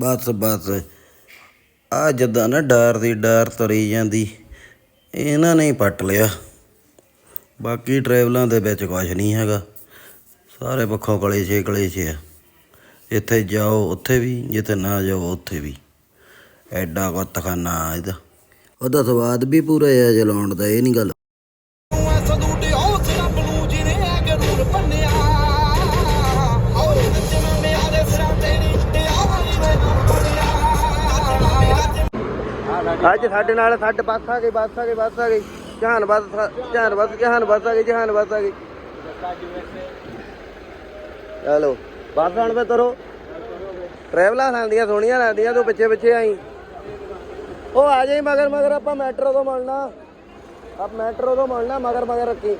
ਬਸ ਬਸ। ਆ ਜਦਾਂ ਨਾ ਡਰ ਦੀ ਡਰ ਤਰੀ ਜਾਂਦੀ, ਇਹਨਾਂ ਨੇ ਹੀ ਪੱਟ ਲਿਆ। ਬਾਕੀ ਟਰੈਵਲਾਂ ਦੇ ਵਿੱਚ ਕੁਝ ਨਹੀਂ ਹੈਗਾ। ਸਾਰੇ ਪੱਖੋਂ ਕਲੇ ਛੇ ਕਲੇ ਛੇ ਆ। ਇੱਥੇ ਜਾਓ, ਉੱਥੇ ਵੀ, ਜਿੱਥੇ ਨਾ ਜਾਓ, ਉੱਥੇ ਵੀ। ਐਡਾ ਕੁੱਤਖਾਨਾ ਇਹਦਾ। ਉਹਦਾ ਸਵਾਦ ਵੀ ਪੂਰਾ ਹੈ ਚਲਾਉਣ ਦਾ, ਇਹ ਨਹੀਂ ਗੱਲ। ਅੱਜ ਸਾਡੇ ਨਾਲ ਸਾਡੇ ਬੱਸ ਆ ਗਈ, ਬੱਸ ਆ ਗਈ, ਬੱਸ ਆ ਗਈ। ਜਹਾਨ ਬੱਸ ਜਹਾਨ ਬੱਸ ਜਹਾਨ ਬੱਸ ਆ ਗਈ, ਜਹਾਨ ਬੱਸ ਆ ਗਈ। ਚਲੋ, ਬੱਸ ਆਣ ਤੇ ਤਰੋ। ਟਰੈਵਲਾਂ ਖਾਂਦੀਆਂ ਸੋਹਣੀਆਂ ਲੱਗਦੀਆਂ ਤੂੰ ਪਿੱਛੇ ਪਿੱਛੇ ਆਈ। ਉਹ ਆ ਜਾਈ ਮਗਰ ਮਗਰ, ਆਪਾਂ ਮੈਟਰੋ ਤੋਂ ਮਿਲਣਾ। ਆਪ ਮੈਟਰੋ ਤੋਂ ਮਿਲਣਾ, ਮਗਰ ਮਗਰ ਰੱਖੀ।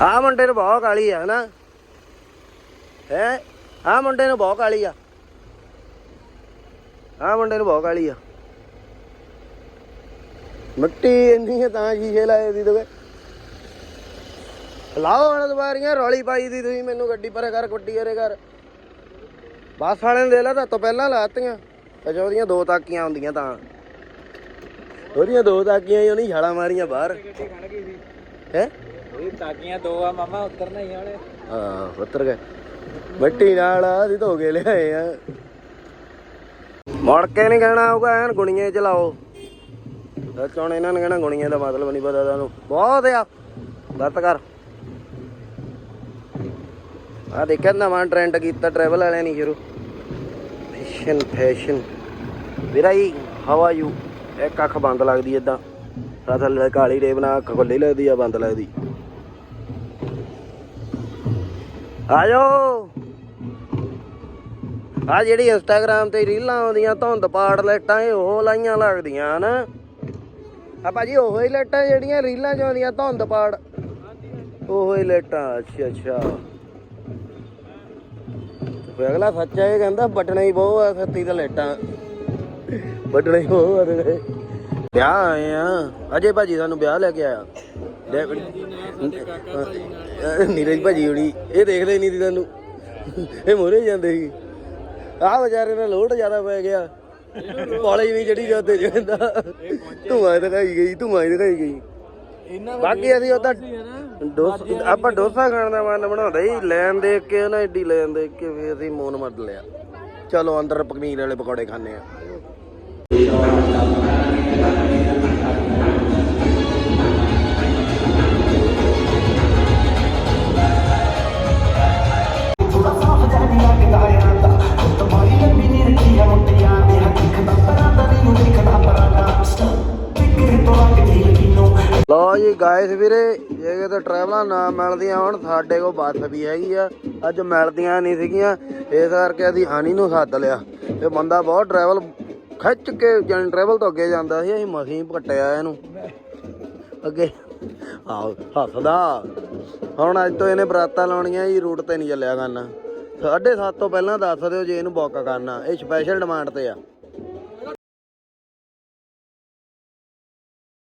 ਆ ਮੁੰਡੇ ਨੂੰ ਬਹੁਤ ਕਾਲੀ ਆ, ਹਨਾ? ਹੈ? ਆ ਮੁੰਡੇ ਨੂੰ ਬਹੁਤ ਕਾਲੀ ਆ। ਆ ਮੁੰਡੇ ਨੂੰ ਬਹੁਤ ਕਾਲੀ ਆ। ਮਿੱਟੀ ਇੰਨੀ ਹੈ ਤਾਂ ਸ਼ੀਸ਼ੇ ਲਾਏ ਦੀ ਦੋਗੇ ਲਾਓ ਹਣ ਦੁਬਾਰੀਆਂ ਰੌਲੀ ਪਾਈ ਦੀ ਤੁਸੀਂ ਮੈਨੂੰ ਗੱਡੀ ਪਰੇ ਕਰ ਗੱਡੀ ਪਰੇ ਕਰ ਬੱਸ ਵਾਲੇ ਨੇ ਦੇ ਲਾ ਤਾਂ ਤੋਂ ਪਹਿਲਾਂ ਲਾਤੀਆਂ ਅਜਾ ਉਹਦੀਆਂ ਦੋ ਤਾਕੀਆਂ ਹੁੰਦੀਆਂ ਤਾਂ। ਉਹਦੀਆਂ ਦੋ ਤਾਕੀਆਂ ਹੀ ਉਹਨੇ ਛਾਲਾਂ ਮਾਰੀਆਂ ਬਾਹਰ। ਹੈ? ਇਹ ਤਾਕੀਆਂ ਦੋ ਆ ਮਾਮਾ ਉਤਰਨਾ ਹੀ ਵਾਲੇ। ਹਾਂ ਉਤਰ ਗਏ। ਮਿੱਟੀ ਨਾਲ ਆਦੀ ਧੋ ਕੇ ਲਿਆਏ ਆ। ਮੁੜ ਕੇ ਨਹੀਂ ਕਹਿਣਾ ਆਊਗਾ ਐਨ ਗੁਣੀਆਂ ਚਲਾਓ ਸੱਚ ਹੁਣ ਇਹਨਾਂ ਨੇ ਕਹਿਣਾ ਗੁਣੀਆਂ ਦਾ ਮਤਲਬ ਨਹੀਂ ਪਤਾ ਤੁਹਾਨੂੰ। ਬਹੁਤ ਆ। ਗੱਤ ਕਰ। ਆ ਦੇਖਿਆ ਨਵਾਂ ਟ੍ਰੈਂਡ ਕੀਤਾ ਟਰੈਵਲ ਵਾਲਿਆਂ ਨੇ ਸ਼ੁਰੂ। ਫੈਸ਼ਨ ਫੈਸ਼ਨ ਵੀਰਾ ਜੀ ਹਾਊ ਯੂ ਇੱਕ ਅੱਖ ਬੰਦ ਲੱਗਦੀ ਏਦਾਂ। ਆ ਥੱਲੇ ਕਾਲੀ ਰੇਬ ਨਾਲ ਅੱਖ ਖੁੱਲੀ ਲੱਗਦੀ ਆ, ਬੰਦ ਲੱਗਦੀ। ਆ ਆ ਜਿਹੜੀ ਇੰਸਟਾਗ੍ਰam ਤੇ ਰੀਲਾਂ ਆਉਂਦੀਆਂ, ਧੁੰਦ ਪਾੜ ਲੈਟਾਂ ਇਹ ਉਹ ਲਾਈਆਂ ਲੱਗਦੀਆਂ ਹਨ। ਆ ਭਾਜੀ ਉਹੋ ਹੀ ਲੈਟਾਂ ਜਿਹੜੀਆਂ ਰੀਲਾਂ 'ਚ ਆਉਂਦੀਆਂ, ਧੁੰਦ ਪਾੜ। ਉਹੋ ਹੀ ਲੈਟਾਂ ਅੱਛਾ ਅੱਛਾ। ਤੇ ਅਗਲਾ ਸੱਚਾ ਇਹ ਕਹਿੰਦਾ ਬਟਣਾ ਹੀ ਬਹੁਤ ਆ ਸੱਤੀ ਤੇ ਲੈਟਾਂ ਬਟਣਾ ਹੀ ਬਹੁਤ ਆ ਤੇ ਵਿਆਹ ਆਏ ਆ। ਅਜੇ ਭਾਜੀ ਸਾਨੂੰ ਵਿਆਹ ਲੈ ਕੇ ਆਇਆ। ਨੀਰਜ ਭਾਜੀ ਹੁਣੀ, ਇਹ ਦੇਖਦੇ ਨਹੀਂ ਸੀ ਤੁਹਾਨੂੰ ਇਹ ਮੋਰੇ ਜਾਂਦੇ ਸੀ। ਆਹ ਵਿਚਾਰੇ ਦਾ ਲੋਡ ਜ਼ਿਆਦਾ ਪੈ ਗਿਆ। ਕਾਲਜ ਵੀ ਜਿਹੜੀ ਜਾਂਦੇ ਜਾਂਦਾ ਧੂਆਂ ਦਿਖਾਈ ਗਈ ਧੂਆਂ ਹੀ ਦਿਖਾਈ ਗਈ। ਬਾਕੀ ਅਸੀਂ ਉਹਦਾ ਡੋਸਾ ਆਪਾਂ ਡੋਸਾ ਖਾਣ ਦਾ ਮਨ ਬਣਾਉਂਦਾ ਹੀ ਲੈਣ ਦੇਖ ਕੇ ਨਾ ਏਡੀ ਲੈਣ ਦੇਖ ਕੇ ਵੀ ਅਸੀਂ ਮੂਨ ਮੱਦ ਲਿਆ। ਚਲੋ ਅੰਦਰ ਪਨੀਰ ਵਾਲੇ ਪਕੌੜੇ ਖਾਣੇ ਆ ਗਾਇਸ ਵੀਰੇ, ਜੇ ਕਿਤੇ ਟਰੈਵਲਾਂ ਨਾ ਮਿਲਦੀਆਂ ਹੁਣ, ਸਾਡੇ ਕੋਲ ਬੱਸ ਵੀ ਹੈਗੀ ਆ। ਅੱਜ ਮਿਲਦੀਆਂ ਨਹੀਂ ਸੀਗੀਆਂ, ਇਸ ਕਰਕੇ ਅਸੀਂ ਹਾਨੀ ਨੂੰ ਸੱਦ ਲਿਆ। ਇਹ ਬੰਦਾ ਬਹੁਤ ਟਰੈਵਲ ਖਿੱਚ ਕੇ ਜਨ ਟਰੈਵਲ ਤੋਂ ਅੱਗੇ ਜਾਂਦਾ ਸੀ, ਅਸੀਂ ਮਸੀਂ ਪਟਿਆ ਇਹਨੂੰ। ਅੱਗੇ, ਆਹ, ਹੱਸਦਾ। ਹੁਣ ਅੱਜ ਤੋਂ ਇਹਨੇ ਬਰਾਤਾਂ ਲਾਉਣੀਆਂ ਜੀ ਰੂਟ ਤੇ ਨਹੀਂ ਚੱਲਿਆ ਕਰਨਾ। 7:30 ਤੋਂ ਪਹਿਲਾਂ ਦੱਸ ਦਿਓ ਜੇ ਇਹਨੂੰ ਬੁੱਕ ਕਰਨਾ। ਇਹ ਸਪੈਸ਼ਲ ਡਿਮਾਂਡ ਤੇ ਆ।